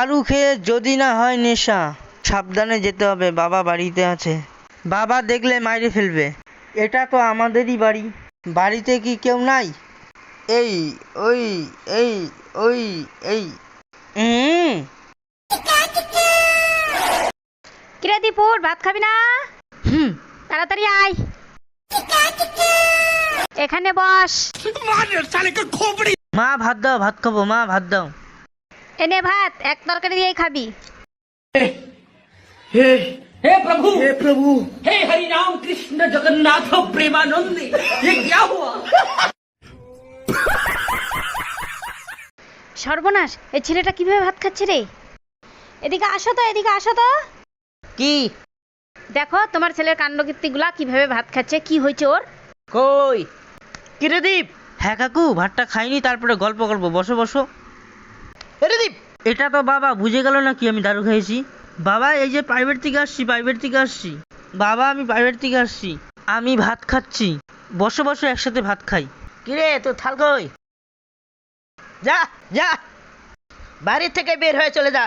আলু খেয়ে যদি না হয় নেশা সাবধানে যেতে হবে বাবা বাড়িতে আছে। বাবা দেখলে মাইরে ফেলবে। এটা তো আমাদেরই বাড়ি। বাড়িতে কি কেউ নাই? এই ওই এই ওই এই। কিরে দীপুর ভাত খাবি না? হুম। তাড়াতাড়ি আয়। এখানে বস। মা ভাত দাও ভাত খাব মা ভাত দাও। এনে ভাত এক তরকারি দিয়েই খাবি हे प्रभु हे प्रभु हे हरि राम कृष्ण जगन्नाथ प्रेमानंद ये क्या हुआ সর্বনাশ এই ছেলেটা কিভাবে ভাত খাচ্ছে রে এদিকে আসো তো এদিকে আসো তো কি দেখো তোমার ছেলের কাণ্ডকীর্তিগুলা কিভাবে ভাত খাচ্ছে কি হয়েছে ওর কই কিরে দীপ হ্যাঁ কাকু ভাতটা খাইনি তারপরে গল্প করবো বসো বসো এরে দীপ এটা তো বাবা বুঝে গেল না কি আমি দারু খেয়েছি বাবা এই যে প্রাইভেট থেকে আসছি প্রাইভেট থেকে আসছি। বাবা আমি প্রাইভেট থেকে আসছি। আমি ভাত খাচ্ছি। বসে বসে একসাথে ভাত খাই। কিরে তোর থাল কই? যা যা। বাড়ির থেকে বের হয়ে চলে যা।